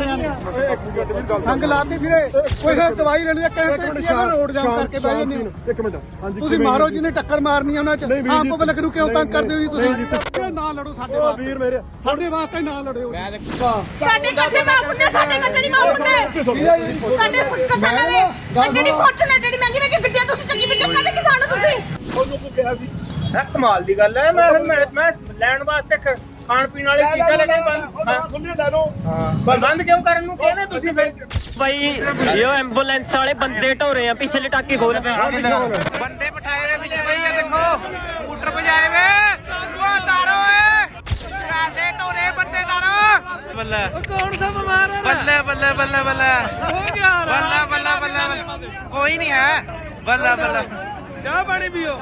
ਸਾਰਿਆਂ ਨੇ। ਸੰਗ ਲਾਤੀ ਫਿਰੇ ਕੋਈ ਫਿਰ ਦਵਾਈ ਲੈਣੀ ਹੈ ਕਹਿੰਦੇ ਕਿ ਰੋਡ ਜਾਮ ਕਰਕੇ ਬਹਿ ਜਾਂਦੇ ਹੋ ਇੱਕ ਮਿੰਟ ਹਾਂਜੀ ਤੁਸੀਂ ਮਾਰੋ ਜਿਹਨੇ ਟੱਕਰ ਮਾਰਨੀ ਆ ਉਹਨਾਂ ਚ। ਵੀਰ ਜੀ, ਪਬਲਿਕ ਨੂੰ ਕਿਉਂ ਤੰਗ ਕਰਦੇ ਹੋ ਜੀ ਨਹੀਂ ਜੀ, ਤੁਸੀਂ ਨਾ ਲੜੋ ਸਾਡੇ ਵਾਸਤੇ। ਵੀਰ ਮੇਰੇ ਸਾਡੇ ਵਾਸਤੇ ਨਾ ਲੜਿਓ ਸਾਡੇ ਕੱਚੇ ਮਾਫ ਹੁੰਦੇ ਸਾਡੇ ਕੱਚੇ ਨਹੀਂ ਮਾਫ ਹੁੰਦੇ। ਸਾਡੇ ਕਿਸਾਨਾਂ ਦੇ ਅੱਡੇ ਦੀ ਫੋਰਚੂਨੇਟ ਜਿਹੜੀ ਮਹਿੰਗੀ ਮਹਿੰਗੀ ਗੱਡੀਆਂ ਤੁਸੀਂ ਚੰਗੀ ਵੀਡੀਓ ਕਾਹਦੇ ਕਿਸਾਨ ਹੋ ਤੁਸੀਂ? ਹੈ ਕਮਾਲ ਦੀ ਗੱਲ ਹੈ ਮੈਂ ਮੈਂ ਮੈਂ ਲੈਣ ਵਾਸਤੇ ਖਾਣ ਪੀਣ ਵਾਲੀ ਚੀਜ਼ਾਂ ਲੈ ਕੇ ਬੰਦ ਹਾਂ। ਖੁੱਲੇ ਲੈ ਲਓ। ਪਰ ਬੰਦ ਕਿਉਂ ਕਰਨ ਨੂੰ ਕਹਿੰਦੇ ਤੁਸੀਂ ਫਿਰ? ਭਾਈ ਇਹ ਐਂਬੂਲੈਂਸ ਵਾਲੇ ਬੰਦੇ ਢੋਰੇ ਆ ਪਿਛਲੇ ਟਾਕੇ ਖੋਲ ਬੰਦੇ ਬਿਠਾਏ ਵੇ ਵਿੱਚ ਬਈ ਇਹ ਦੇਖੋ ਮੋਟਰ ਵਜਾਏ ਵੇ। ਉਹ ਤਾਰੋ ਏ ਪੈਸੇ ਢੋਰੇ ਬੰਦੇ ਤਾਰੋ। ਬੱਲੇ। ਕੌਣ ਸਾ ਬਿਮਾਰ ਹੈ? ਬੱਲੇ ਬੱਲੇ ਬੱਲੇ ਬੱਲੇ। ਹੋ ਗਿਆ ਬੱਲੇ ਬੱਲੇ ਬੱਲੇ। ਕੋਈ ਨਹੀਂ ਹੈ। ਬੱਲੇ ਬੱਲੇ। ਚਾਹ ਪਾਣੀ ਪੀਓ।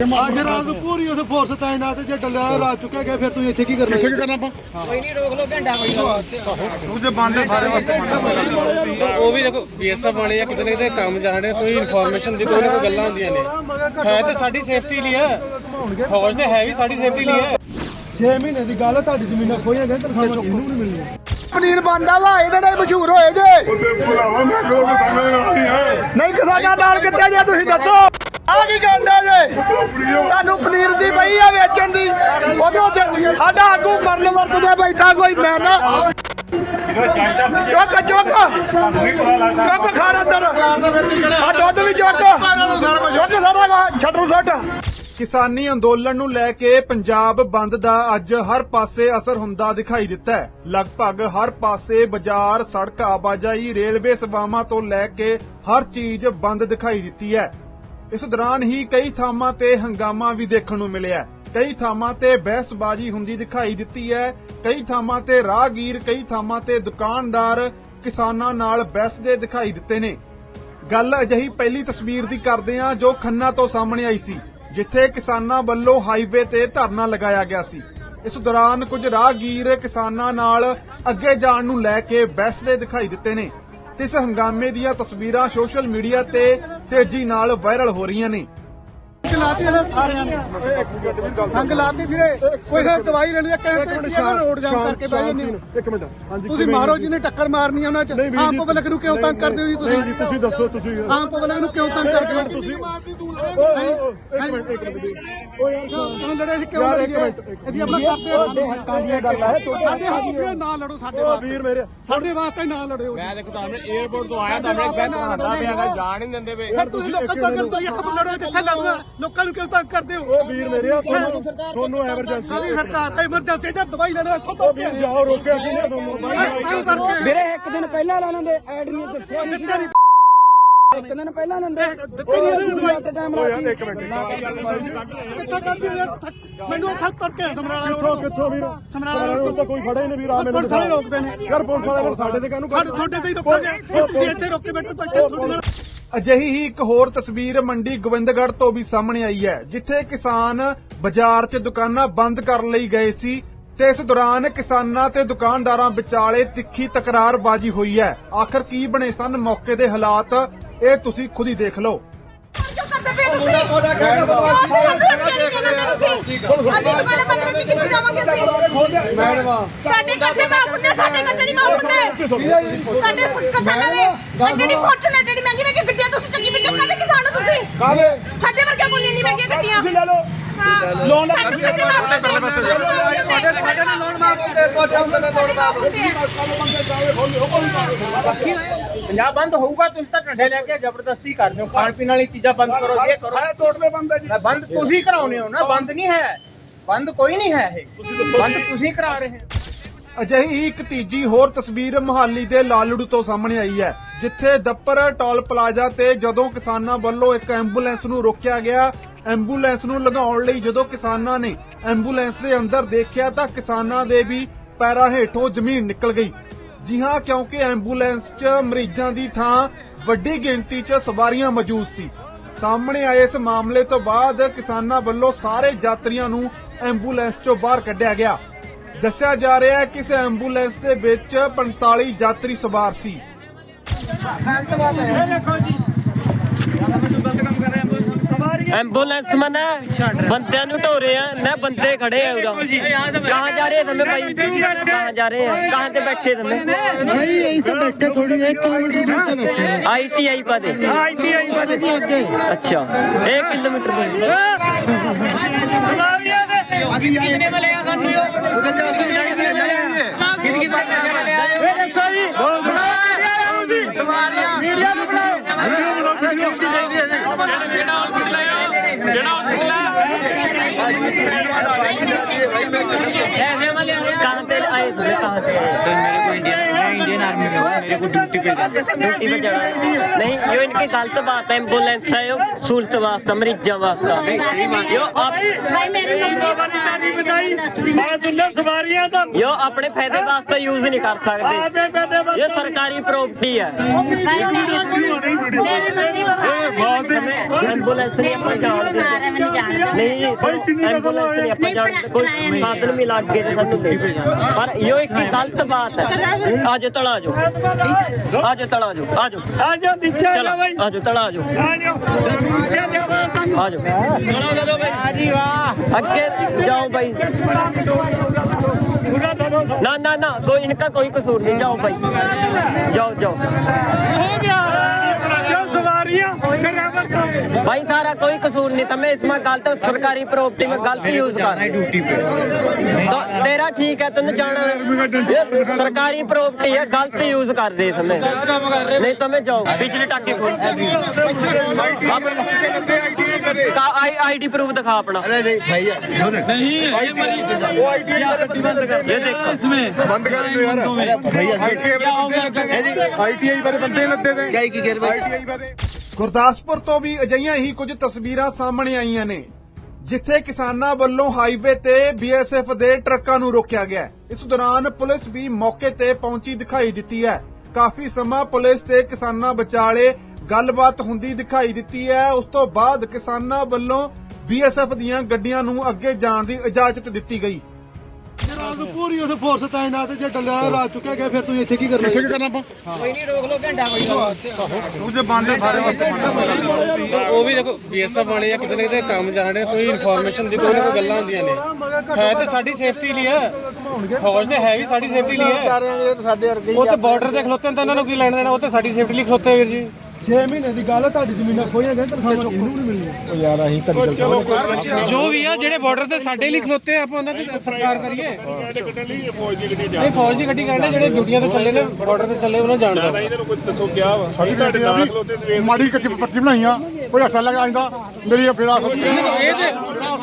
ਅੱਜ ਰਾਤ ਨੂੰ ਪੂਰੀ ਉਥੇ ਫੋਰਸ ਤਾਇਨਾਤ ਜੇ ਡੱਲਿਆ ਰਾਤ ਚੁੱਕਿਆ ਗਿਆ ਫਿਰ ਤੁਸੀਂ ਇੱਥੇ ਕੀ ਕਰਨਾ ਕੀ ਕਰਨਾ ਆਪਾਂ? ਉਹ ਵੀ ਦੇਖੋ ਬੀਐਸਐਫ ਵਾਲੇ ਆ ਕਿਤੇ ਨਾ ਕਿਤੇ ਕੰਮ ਜਾਣਦੇ ਕੋਈ ਇਨਫੋਰਮੇਸ਼ਨ ਦੀ ਕੋਈ ਨਾ ਕੋਈ ਗੱਲਾਂ ਹੁੰਦੀਆਂ ਨੇ। ਹੈ ਤੇ ਸਾਡੀ ਸੇਫਟੀ ਲਈ ਹੈ। ਫੌਜ ਤੇ ਹੈ ਵੀ ਸਾਡੀ ਸੇਫਟੀ ਲਈ ਹੈ। 6 ਮਹੀਨੇ ਦੀ ਗੱਲ ਹੈ ਤੁਹਾਡੀ ਜ਼ਮੀਨਾਂ ਖੋਈਆਂ ਗਈਆਂ ਤਨਖਾਹਾਂ ਇਹਨੂੰ ਨਹੀਂ ਮਿਲਣੀਆਂ ਪਨੀਰ ਬੰਦਾ ਵਾ ਇਹਦੇ ਨਾਲ ਮਸ਼ਹੂਰ ਹੋਏ ਜੇ। ਤੇ ਜੋ ਨਹੀਂ ਕਿਸਾਨਾਂ ਨਾਲ ਕਿੱਥੇ ਜੇ ਤੁਸੀਂ ਦੱਸੋ। ਆ ਕੀ ਕਹਿੰਦਾ ਜੇ? ਤੁਹਾਨੂੰ ਪਨੀਰ ਦੀ ਪਈ ਆ ਵੇਚਣ ਦੀ। ਉਹਦੇ ਸਾਡਾ ਆਗੂ ਮਰਨ ਵਰਤਦਾ ਬੈਠਾ ਕੋਈ, ਮੈਂ ਨਾ। ਚੁੱਕ ਚੁੱਕ। ਚੁੱਕ ਖਾਣ ਅੰਦਰ। ਆ ਦੁੱਧ ਵੀ ਚੁੱਕ। ਚੁੱਕ ਸਾਰਾ ਛੱਡੂ ਛੱਡ ਕਿਸਾਨੀ ਅੰਦੋਲਨ ਨੂੰ ਲੈ ਕੇ ਪੰਜਾਬ ਬੰਦ ਦਾ ਅੱਜ ਹਰ ਪਾਸੇ ਅਸਰ ਹੁੰਦਾ ਦਿਖਾਈ ਦਿੱਤਾ ਹੈ। ਲਗਭਗ ਹਰ ਪਾਸੇ ਬਾਜ਼ਾਰ, ਸੜਕ, ਆਵਾਜਾਈ, ਰੇਲਵੇ ਸੇਵਾਵਾਂ ਤੋਂ ਲੈ ਕੇ ਹਰ ਚੀਜ਼ ਬੰਦ ਦਿਖਾਈ ਦਿੱਤੀ ਹੈ। ਇਸ ਦੌਰਾਨ ਹੀ ਕਈ ਥਾਵਾਂ ਤੇ ਹੰਗਾਮਾ ਵੀ ਦੇਖਣ ਨੂੰ ਮਿਲਿਆ। ਕਈ ਥਾਵਾਂ ਤੇ ਬਹਿਸਬਾਜ਼ੀ ਹੁੰਦੀ ਦਿਖਾਈ ਦਿੱਤੀ ਹੈ। ਕਈ ਥਾਵਾਂ ਤੇ ਰਾਹਗੀਰ, ਕਈ ਥਾਵਾਂ ਤੇ ਦੁਕਾਨਦਾਰ ਕਿਸਾਨਾਂ ਨਾਲ ਬਹਿਸਦੇ ਦਿਖਾਈ ਦਿੱਤੇ ਨੇ। ਗੱਲ ਅਜਿਹੀ ਪਹਿਲੀ ਤਸਵੀਰ ਦੀ ਕਰਦੇ ਹਾਂ ਜੋ ਖੰਨਾ ਤੋਂ ਸਾਹਮਣੇ ਆਈ ਸੀ, ਜਿੱਥੇ ਕਿਸਾਨਾਂ ਵੱਲੋਂ ਹਾਈਵੇ ਤੇ ਧਰਨਾ ਲਗਾਇਆ ਗਿਆ ਸੀ। ਇਸ ਦੌਰਾਨ ਕੁਝ ਰਾਹਗੀਰ ਕਿਸਾਨਾਂ ਨਾਲ ਅੱਗੇ ਜਾਣ ਨੂੰ ਲੈ ਕੇ ਬਹਿਸਦੇ ਦਿਖਾਈ ਦਿੱਤੇ ਨੇ। ਤੇ ਇਸ ਹੰਗਾਮੇ ਦੀਆਂ ਤਸਵੀਰਾਂ ਸੋਸ਼ਲ ਮੀਡੀਆ ਤੇ ਤੇਜ਼ੀ ਨਾਲ ਵਾਇਰਲ ਹੋ ਰਹੀਆਂ ਨੇ। ਲਾਤੀ ਇਹਨਾਂ ਸਾਰਿਆਂ ਨੇ। ਸੰਗ ਲਾਤੀ ਫਿਰੇ ਕੋਈ ਫਿਰ ਦਵਾਈ ਲੈਣੀ ਹੈ ਕਹਿੰਦੇ ਕਿ ਰੋਡ ਜਾਮ ਕਰਕੇ ਬਹਿ ਜਾਂਦੇ ਇੱਕ ਮਿੰਟ। ਹਾਂਜੀ ਤੁਸੀਂ ਮਾਰੋ ਜਿਹਨੇ ਟੱਕਰ ਮਾਰਨੀ ਆ ਉਹਨਾਂ ਚ। ਵੀਰ ਆਮ ਜੀ, ਪਬਲਿਕ ਨੂੰ ਕਿਉਂ ਤੰਗ ਕਰਦੇ ਹੋ ਜੀ ਨਹੀਂ ਜੀ ਤੁਸੀਂ ਤੁਸੀਂ ਦੱਸੋ ਤੁਸੀਂ। ਆਮ ਪਬਲਿਕ ਨੂੰ ਕਿਉਂ ਤੰਗ ਕਰਦੇ ਹੋ? ਤੁਸੀਂ ਓ, ਓ, ਇੱਕ ਮਿੰਟ ਇੱਕ ਮਿੰਟ ਓ ਯਾਰ ਕਿਉਂ ਲੜੇ ਸੀ ਕਿਉਂ ਲੜੇ ਇੱਕ ਮਿੰਟ, ਇੱਕ ਅਸੀਂ ਆਪਣਾ ਕਰਦੇ ਹਾਂ ਸਾਡੇ ਹੱਕਾਂ ਗੱਲਾਂ ਹੈ ਸਾਡੇ ਹੱਕ ਨਾ ਲੜੋ ਸਾਡੇ ਵਾਸਤੇ। ਵੀਰ ਮੇਰੇ। ਸਾਡੇ ਵਾਸਤੇ ਨਾ ਲੜਿਓ ਮੈਂ ਦੇਖੋ ਤੁਹਾਨੂੰ 에어ਪੋਰਟ ਤੋਂ ਆਇਆ ਤਾਂ ਮੈਂ ਕਹਿੰਦਾ ਪਿਆ ਜਾਣ ਨਹੀਂ ਦਿੰਦੇ ਵੇ। ਫਿਰ ਤੁਸੀਂ ਲੋਕਾਂ ਤੋਂ ਕਰਦੇ ਹੋ ਇੱਕ ਲੜੋ ਜਿੱਥੇ ਲੜਨਾ? ਲੋਕਾਂ ਨੂੰ ਕਿਉਂ ਤੰਗ ਕਰਦੇ ਹੋ? ਓ ਵੀਰ ਮੇਰੇ ਆ ਤੁਹਾਨੂੰ ਤੁਹਾਨੂੰ ਐਮਰਜੈਂਸੀ ਸਾਡੀ ਸਰਕਾਰ ਐਮਰਜੈਂਸੀ ਦਾ ਦਵਾਈ ਲੈਣਾ ਇੱਥੋਂ ਤੋਂ ਵੀਰ ਜਾਓ ਰੋਕਿਆ ਤੁਹਾਨੂੰ? ਵੀਰੇ ਇੱਕ ਦਿਨ ਪਹਿਲਾਂ ਲਾ ਲੈਂਦੇ ਐਡ ਨਹੀਂ ਦੱਸਿਆ ਇੱਕ ਦਿਨ ਪਹਿਲਾਂ ਲੈਂਦੇ ਦਿੱਤੀ ਨਹੀਂ ਦਵਾਈ। ਟਾਈਮ ਯਾਰ ਇੱਕ ਮਿੰਟ ਕਿੱਥੇ ਕਰਦੀ ਹੈ ਮੈਨੂੰ ਉੱਥੇ ਤੁਰ ਕੇ ਸਮਰਾਲਾ ਕਿੱਥੋਂ ਕਿੱਥੋਂ ਵੀਰ? ਸਮਰਾਲਾ ਰੋਡ ਤਾਂ ਕੋਈ ਖੜਾ ਹੀ ਨਹੀਂ ਵੀਰ ਆ ਮੈਨੂੰ ਪੁਲਿਸ ਵਾਲੇ ਰੋਕਦੇ ਨੇ। ਯਾਰ ਪੁਲਿਸ ਵਾਲੇ ਸਾਡੇ ਤੇ ਕਾਹਨੂੰ ਸਾਡੇ ਤੁਹਾਡੇ ਤੇ ਹੀ ਰੋਕਾਂਗੇ। ਤੁਸੀਂ ਇੱਥੇ ਰੋਕੇ ਬੈਠੇ ਤਾਂ ਇੱਥੇ ਤੁਹਾਡੇ ਨਾਲ ਅਜਿਹੀ ਹੀ ਇੱਕ ਹੋਰ ਤਸਵੀਰ ਮੰਡੀ ਗੋਬਿੰਦਗੜ੍ਹ ਤੋਂ ਵੀ ਸਾਹਮਣੇ ਆਈ ਹੈ ਜਿੱਥੇ ਕਿਸਾਨ ਬਾਜ਼ਾਰ 'ਚ ਦੁਕਾਨਾਂ ਬੰਦ ਕਰਨ ਲਈ ਗਏ ਸੀ ਤੇ ਇਸ ਦੌਰਾਨ ਕਿਸਾਨਾਂ ਤੇ ਦੁਕਾਨਦਾਰਾਂ ਵਿਚਾਲੇ ਤਿੱਖੀ ਤਕਰਾਰਬਾਜ਼ੀ ਹੋਈ ਹੈ। ਆਖਰ ਕੀ ਬਣੇ ਸਨ? ਮੌਕੇ ਦੇ ਹਾਲਾਤ ਇਹ ਤੁਸੀਂ ਖੁਦ ਹੀ ਦੇਖ ਲਓ। ਤੁਹਾਡਾ ਸਾਡੇ ਕੱਚੇ ਮਾਫ ਹੁੰਦੇ ਸਾਡੇ ਕੱਚੇ ਨਹੀਂ ਮਾਫ ਹੁੰਦੇ। ਸਾਡੇ ਕਿਸਾਨਾਂ ਦੇ ਅੱਡੇ ਦੀ ਫੋਰਚੂਨੇਟ ਜਿਹੜੀ ਮਹਿੰਗੀ ਮਹਿੰਗੀ ਗੱਡੀਆਂ ਤੁਸੀਂ ਚੰਗੀ ਵੀਡੀਓ ਕਾਹਦੇ ਕਿਸਾਨ ਹੋ ਤੁਸੀਂ ਸਾਡੇ ਵਰਗੇ ਕੋਈ ਨਹੀਂ ਮਹਿੰਗੀਆਂ ਗੱਡੀਆਂ ਤੁਸੀਂ ਲੈ ਲਓ ਲੋਨ ਸਾਡੇ ਕੱਚੇ ਮਾਫ ਹੁੰਦੇ ਪਹਿਲੇ ਪਾਸੇ ਤੁਹਾਡੇ ਤੁਹਾਡੇ ਨਾਲ ਲੋਨ ਮਾਫ ਹੁੰਦੇ ਤੁਹਾਡੇ ਹੁੰਦੇ ਨੇ ਲੋਨ ਮਾਫ ਹੁੰਦੇ ਪੰਜਾਬ ਬੰਦ ਹੋਊਗਾ ਤੁਸੀਂ ਤਾਂ ਢੰਡੇ ਲੈ ਕੇ ਜ਼ਬਰਦਸਤੀ ਕਰਦੇ ਹੋ। ਖਾਣ ਪੀਣ ਵਾਲੀ ਚੀਜ਼ਾਂ ਬੰਦ ਕਰੋ ਇਹ ਹੈ ਟੋਟਲੇ ਬੰਦ ਹੈ ਜੀ। ਬੰਦ ਤੁਸੀਂ ਕਰਾਉਨੇ ਹੋ ਨਾ ਬੰਦ ਨਹੀਂ ਹੈ। ਬੰਦ ਕੋਈ ਨਹੀਂ ਹੈ ਇਹ। ਬੰਦ ਤੁਸੀਂ ਕਰਾ ਰਹੇ ਹੋ। ਅਜਿਹੀ ਇੱਕ ਤੀਜੀ ਹੋਰ ਤਸਵੀਰ ਮੁਹਾਲੀ ਦੇ ਲਾਲੜੂ ਤੋਂ ਸਾਹਮਣੇ ਆਈ ਹੈ ਜਿੱਥੇ ਦੱਪਰ ਟੋਲ ਪਲਾਜ਼ਾ ਤੇ ਜਦੋਂ ਕਿਸਾਨਾਂ ਵੱਲੋਂ ਇੱਕ ਐਂਬੂਲੈਂਸ ਨੂੰ ਰੋਕਿਆ ਗਿਆ ਐਂਬੂਲੈਂਸ ਨੂੰ ਲਗਾਉਣ ਲਈ ਜਦੋਂ ਕਿਸਾਨਾਂ ਨੇ ਐਂਬੂਲੈਂਸ ਦੇ ਅੰਦਰ ਦੇਖਿਆ ਤਾਂ ਕਿਸਾਨਾਂ ਦੇ ਵੀ ਪੈਰਾਂ ਹੇਠੋਂ ਜ਼ਮੀਨ ਨਿਕਲ ਗਈ। ਜੀ ਹਾਂ, ਕਿਉਂਕਿ ਐਂਬੂਲੈਂਸ 'ਚ ਮਰੀਜ਼ਾਂ ਦੀ ਥਾਂ ਵੱਡੀ ਗਿਣਤੀ 'ਚ ਸਵਾਰੀਆਂ ਮੌਜੂਦ ਸੀ। ਸਾਹਮਣੇ ਆਏ ਇਸ ਮਾਮਲੇ ਤੋਂ ਬਾਅਦ ਕਿਸਾਨਾਂ ਵੱਲੋਂ ਸਾਰੇ ਯਾਤਰੀਆਂ ਨੂੰ ਐਂਬੂਲੈਂਸ 'ਚੋਂ ਬਾਹਰ ਕੱਢਿਆ ਗਿਆ। ਦੱਸਿਆ ਜਾ ਰਿਹਾ ਹੈ ਕਿ ਇਸ ਐਂਬੂਲੈਂਸ ਦੇ ਵਿੱਚ 45 ਯਾਤਰੀ ਸਵਾਰ ਸੀ। ਸਵਾਰੀ एम्बुलेंस में ना बंदे नु ढो रहे हैं ना बंदे खड़े हैं उधर कहाँ जा रहे हैं तुम्हें भाई कहाँ जा रहे हैं कहाँ से बैठे तुम्हें भाई यहीं से बैठे थोड़ी एक किलोमीटर दूर से बैठे आई टी आई पा दे अच्छा एक किलोमीटर दूर कहाँ से आए तुम्हें कहाँ से आए सर मेरे को इंडियन मैं इंडियन आर्मी में हूँ मेरे को ड्यूटी पे जाना है। ड्यूटी पे जाना है। नहीं यो इनकी गलत बात है एम्बुलेंस है यो सहूलत वास्ता मरीजा वास्ता यो आप यो अपने फायदे वास्ते यूज नहीं कर सकते ये सरकारी प्रॉपर्टी है एम्बुलेंस नहीं अपन जानते नहीं सुनो एम्बुलेंस नहीं अपन जानते कोई साधन मिला अगे तो सानू दे पर यो एक की गलत बात ਤਲਾ ਆਜੋ ਆਜੋ ਤਲਾ ਆਜੋ ਆਜੋ ਆਜੋ ਨੀਚੇ ਚਲੋ ਬਾਈ ਆਜੋ ਤਲਾ ਆਜੋ ਆਜੋ ਨੀਚੇ ਜਾਵਾ ਆਜੋ ਚਲੋ ਚਲੋ ਬਾਈ ਆ ਜੀ ਵਾਹ ਅੱਗੇ ਜਾਓ ਬਾਈ ਨਾ ਨਾ ਨਾ ਕੋਈ ਇਨਕਾ ਕੋਈ ਕਸੂਰ ਨਹੀਂ ਜਾਓ ਬਾਈ ਜਾਓ ਜਾਓ मेरा कोई कसूर नहीं था मैं इसमें गलत सरकारी प्रॉपर्टी में गलत यूज कर ड्यूटी पे तो तेरा ठीक है तुमने जाना ये सरकारी प्रॉपर्टी है गलत यूज कर दी तुम्हें नहीं तो मैं जाओ बिजली टाकी खोल आईडी प्रूफ दिखा अपना नहीं ये देखो इसमें बंद कर दो यार भैया आईटीआई बारे बंदे लद्दे थे क्या की आईटीआई बारे ਗੁਰਦਾਸਪੁਰ ਤੋਂ ਵੀ ਅਜਿਹੀਆਂ ਹੀ ਕੁਝ ਤਸਵੀਰਾਂ ਸਾਹਮਣੇ ਆਈਆਂ ਨੇ, ਜਿੱਥੇ ਕਿਸਾਨਾਂ ਵੱਲੋਂ ਹਾਈਵੇ ਤੇ ਬੀਐਸਐਫ ਦੇ ਟਰੱਕਾਂ ਨੂੰ ਰੋਕਿਆ ਗਿਆ ਇਸ ਦੌਰਾਨ ਪੁਲਿਸ ਵੀ ਮੌਕੇ ਤੇ ਪਹੁੰਚੀ ਦਿਖਾਈ ਦਿੱਤੀ ਹੈ। ਕਾਫੀ ਸਮਾਂ ਪੁਲਿਸ ਤੇ ਕਿਸਾਨਾਂ ਵਿਚਾਲੇ ਗੱਲਬਾਤ ਹੁੰਦੀ ਦਿਖਾਈ ਦਿੱਤੀ ਹੈ। ਉਸ ਤੋਂ ਬਾਅਦ ਕਿਸਾਨਾਂ ਵੱਲੋਂ ਬੀਐਸਐਫ ਦੀਆਂ ਗੱਡੀਆਂ ਨੂੰ ਅੱਗੇ ਜਾਣ ਦੀ ਇਜਾਜ਼ਤ ਦਿੱਤੀ ਗਈ। ਰਾਤ ਨੂੰ ਪੂਰੀ ਉਥੇ ਫੋਰਸ ਤਾਇਨਾਤ ਜੇ ਡੱਲਿਆ ਰਾਤ ਚੁੱਕਿਆ ਗਿਆ ਫਿਰ ਤੂੰ ਇੱਥੇ ਕੀ ਕਰਨਾ ਇੱਥੇ ਕੀ ਕਰਨਾ ਆਪਾਂ? ਉਹ ਵੀ ਦੇਖੋ ਬੀਐਸਐਫ ਵਾਲੇ ਆ ਕਿਤੇ ਨਾ ਕਿਤੇ ਕੰਮ ਜਾਣ ਰਹੇ ਕੋਈ ਇਨਫੋਰਮੇਸ਼ਨ ਦੀ ਕੋਈ ਨਾ ਕੋਈ ਗੱਲਾਂ ਹੁੰਦੀਆਂ ਨੇ। ਹੈ ਤੇ ਸਾਡੀ ਸੇਫਟੀ ਲਈ ਹੈ ਫੌਜ ਤੇ ਹੈ ਵੀ ਸਾਡੀ ਸੇਫਟੀ ਲਈ ਹੈ ਉਹ ਤੇ ਬਾਰਡਰ ਤੇ ਖਲੋਤੇ ਨੇ ਤਾਂ ਉਹਨਾਂ ਨੂੰ ਕੀ ਲੈਣ ਦੇਣਾ? ਉਹ ਤੇ ਸਾਡੀ ਸੇਫਟੀ ਲਈ ਖਲੋਤੇ ਵੀਰ ਜੀ। 6 ਮਹੀਨੇ ਦੀ ਗੱਲ ਹੈ ਤੁਹਾਡੀ ਜ਼ਮੀਨਾਂ ਖੋਈਆਂ ਗਈਆਂ ਤਨਖਾਹਾਂ ਇਹਨੂੰ ਵੀ ਨਹੀਂ ਮਿਲੀਆਂ ਉਹ ਯਾਰ ਅਸੀਂ ਤੁਹਾਡੀ ਜੋ ਵੀ ਆ ਜਿਹੜੇ ਬਾਰਡਰ ਤੇ ਸਾਡੇ ਲਈ ਖਲੋਤੇ ਆ, ਆਪਾਂ ਉਹਨਾਂ ਦੀ ਸਰਕਾਰ ਕਰੀਏ। ਨਹੀਂ ਫੌਜ ਦੀ ਗੱਡੀ ਕਹਿੰਦੇ ਜਿਹੜੇ ਡਿਊਟੀਆਂ ਤੇ ਚੱਲੇ ਨੇ ਬਾਰਡਰ ਤੇ ਚੱਲੇ ਉਹਨਾਂ ਜਾਣਦਾ ਮਾੜੀ ਕੱਚੀ ਪੱਤੀ ਬਣਾਈਆਂ ਕੋਈ ਅਸਲ ਲਗਾ ਆਂਦਾ ਮੇਰੀ ਫੇਰ ਆ ਇਹ ਤੇ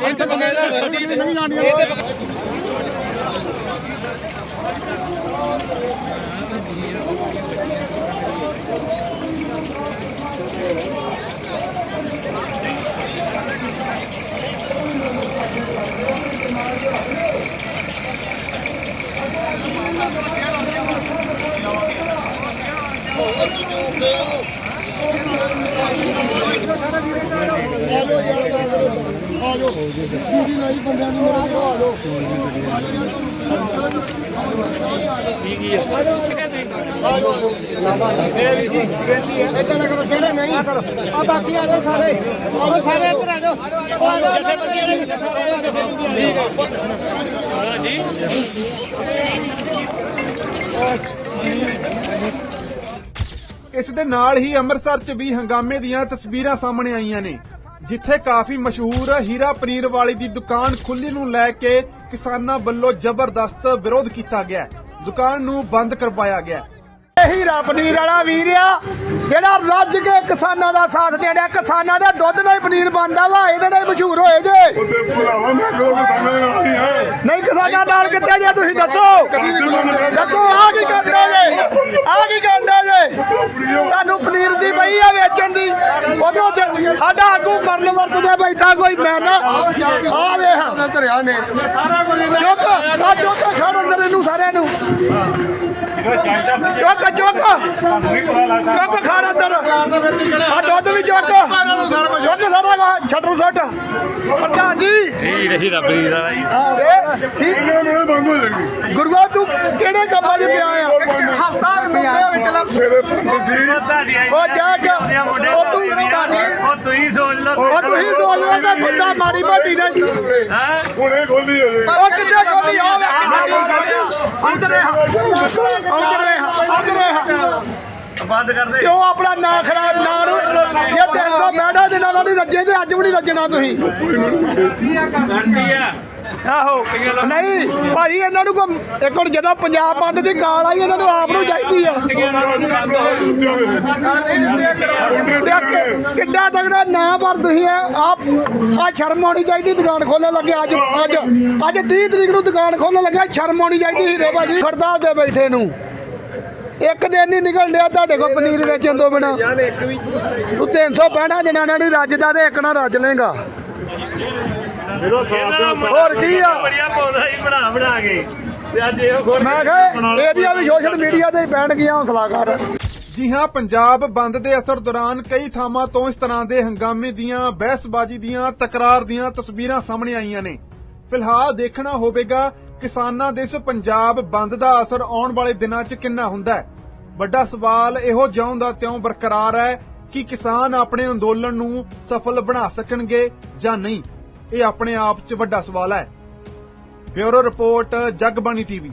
ਇਹ ਤੇ ਬਕਾਇਦਾ ਵਰਦੀ ਤੇ ਇਹ ਤੇ ਇਦਾਂ ਨਾ ਕਰੋ ਸ਼ੇਰੇ ਨਹੀਂ ਆ ਬਾਕੀ ਆ ਜਾਓ ਸਾਰੇ ਆਓ ਸਾਰੇ ਇੱਧਰ ਆ ਜਾਓ ਆ ਜਾਓ ਇਸ ਦੇ ਨਾਲ ਹੀ ਅੰਮ੍ਰਿਤਸਰ 'ਚ ਵੀ ਹੰਗਾਮੇ ਦੀਆਂ ਤਸਵੀਰਾਂ ਸਾਹਮਣੇ ਆਈਆਂ ਨੇ। ਜਿੱਥੇ ਕਾਫੀ ਮਸ਼ਹੂਰ ਹੀਰਾ ਪਨੀਰ ਵਾਲੀ ਦੀ ਦੁਕਾਨ ਖੁੱਲੀ ਨੂੰ ਲੈ ਕੇ ਕਿਸਾਨਾਂ ਵੱਲੋਂ ਜ਼ਬਰਦਸਤ ਵਿਰੋਧ ਕੀਤਾ ਗਿਆ। ਦੁਕਾਨ ਨੂੰ ਬੰਦ ਕਰਵਾਇਆ ਗਿਆ। ਹੀਰਾ ਪਨੀਰ ਵਾਲਾ ਵੀਰ ਆ। ਜਿਹੜਾ ਰੱਜ ਕੇ ਕਿਸਾਨਾਂ ਦਾ ਸਾਥ ਦੇਣਾ ਕਿਸਾਨਾਂ ਦੇ ਦੁੱਧ ਨਾਲ ਹੀ ਪਨੀਰ ਬਣਦਾ ਵਾ ਇਹਦੇ ਨਾਲ ਹੀ ਮਸ਼ਹੂਰ ਹੋਏ ਜੇ। ਨਹੀਂ ਕਿਸਾਨਾਂ ਨਾਲ ਕਿੱਥੇ ਜੇ? ਤੁਸੀਂ ਦੱਸੋ। ਦੱਸੋ ਆ ਕੀ ਕਰਦਾ ਜੇ? ਆ ਕੀ ਕਰਦਾ ਜੇ? ਤੁਹਾਨੂੰ ਪਨੀਰ ਦੀ ਪਈ ਆ ਵੇਚਣ ਦੀ। ਉਧਰੋਂ ਸਾਡਾ ਆਗੂ ਮਰਨ ਵਰਤਦਾ ਬੈਠਾ ਕੋਈ ਮੈਂ ਨਾ। ਆ ਵੇਖ। ਧਰਿਆ ਨੇ। ਸਾਰਾ ਕੁਝ ਚੁੱਕ ਆ ਚੁੱਕ ਖੜ ਅੰਦਰ ਇਹਨੂੰ ਸਾਰਿਆਂ ਨੂੰ। ਚੁੱਕ ਚੁੱਕ ਚੁੱਕ ਖਾਣ ਅੰਦਰ। ਆ ਦੁੱਧ ਵੀ ਚੁੱਕ ਚੁੱਕ ਸਾਰਾ ਕੁਛ, ਛੱਡੋ ਛੱਡ ਪ੍ਰਧਾਨ ਜੀ। ਇਹ ਰਹੀ ਰੱਬ ਦੀ ਦਾ ਇਹ ਠੀਕ ਗੁਰੂਆ ਤੂੰ ਕਿਹੜੇ ਕੰਮਾਂ 'ਚ ਪਿਆ ਆ ਹਫਤਾ ਉਹ ਜਾ ਕੇ ਉਹ ਤੂੰ ਤੁਸੀਂ ਸੋਚ ਲਓ। ਉਹ ਤੁਸੀਂ ਸੋਚ ਲਓ ਕਿ ਬੰਦਾ ਮਾੜੀ ਮੋਟੀ ਦਾ ਹਾਂ? ਉਹ ਕਿੱਥੇ ਛੋਟੀ ਆ ਵੇ ਅੰਦਰੇ ਅੰਦਰੇ ਅੰਦਰੇ ਬੰਦ ਕਰ ਦੇ। ਕਿਉਂ ਆਪਣਾ ਨਾਂ ਖਰਾਬ ਨਾਂ ਨੂੰ? ਇਹ ਤੇ ਕੋ ਬੈਠਾ ਦੇ ਨਾਲ ਨਹੀਂ ਰੱਜੇ ਤੇ ਅੱਜ ਵੀ ਨਹੀਂ ਰੱਜਣਾ ਤੁਸੀਂ। ਕਰਦੀ ਆ। ਆਹੋ। ਨਹੀਂ ਭਾਈ ਇਹਨਾਂ ਨੂੰ ਕੋ ਇੱਕ ਹੁਣ ਜਦੋਂ ਪੰਜਾਬ ਬੰਦ ਦੀ ਗਾਲ ਆਈ, ਇਹਨਾਂ ਨੂੰ ਆਪ ਨੂੰ ਚਾਹੀਦੀ ਆ। ਤੇ ਕਿੱਡਾ ਤਗੜਾ ਨਾ ਪਰ ਤੁਸੀਂ ਆਪ ਆ ਸ਼ਰਮ ਆਉਣੀ ਚਾਹੀਦੀ, ਦੁਕਾਨ ਖੋਲਣ ਲੱਗੇ ਅੱਜ ਅੱਜ ਅੱਜ 30 ਤਰੀਕ ਨੂੰ ਦੁਕਾਨ ਖੋਲਣ ਲੱਗਾ ਸ਼ਰਮ ਆਉਣੀ ਚਾਹੀਦੀ ਹੀਰੇ ਭਾਜੀ ਖੜਦਾਰ ਦੇ ਬੈਠੇ ਨੂੰ। ਇੱਕ ਦਿਨ ਨਹੀਂ ਨਿਕਲ ਡਿਆ ਤੁਹਾਡੇ ਕੋਲ ਪਨੀਰ ਵੇਚਣ ਤੋਂ ਬਿਨਾ। ਤੂੰ 365 ਦਿਨਾਂ ਨਾਲ ਰੱਜਦਾ ਤੇ ਇੱਕ ਨਾ ਰੱਜ ਲੇਗਾ ਹੋਰ ਕੀ ਆ ਬੜੀਆ ਪੌਦਾ ਹੀ ਬਣਾ ਬਣਾ ਕੇ ਤੇ ਅੱਜ ਇਹੋ ਖੋਲ ਮੈਂ ਕਿਹਾ ਇਹਦੀਆਂ ਵੀ ਸੋਸ਼ਲ ਮੀਡੀਆ ਤੇ ਹੀ ਪੈਣਗੀਆਂ ਹੌਸਲਾ ਕਰ ਜੀ ਹਾਂ ਪੰਜਾਬ ਬੰਦ ਦੇ ਅਸਰ ਦੌਰਾਨ ਕਈ ਥਾਵਾਂ ਤੋਂ ਇਸ ਤਰ੍ਹਾਂ ਦੇ ਹੰਗਾਮੇ ਦੀਆਂ ਬਹਿਸਬਾਜ਼ੀ ਦੀਆਂ ਤਕਰਾਰ ਦੀਆਂ ਤਸਵੀਰਾਂ ਸਾਹਮਣੇ ਆਈਆਂ ਨੇ। ਫਿਲਹਾਲ ਦੇਖਣਾ ਹੋਵੇਗਾ ਕਿਸਾਨਾਂ ਦੇ ਇਸ ਪੰਜਾਬ ਬੰਦ ਦਾ ਅਸਰ ਆਉਣ ਵਾਲੇ ਦਿਨਾਂ 'ਚ ਕਿੰਨਾ ਹੁੰਦਾ ਹੈ। ਵੱਡਾ ਸਵਾਲ ਇਹੋ ਜਿਉਂ ਦਾ ਤਿਉਂ ਬਰਕਰਾਰ ਹੈ ਕਿ ਕਿਸਾਨ ਆਪਣੇ ਅੰਦੋਲਨ ਨੂੰ ਸਫਲ ਬਣਾ ਸਕਣਗੇ ਜਾਂ ਨਹੀਂ। ਇਹ ਆਪਣੇ ਆਪ 'ਚ ਵੱਡਾ ਸਵਾਲ ਹੈ। Bureau report Jagbani TV.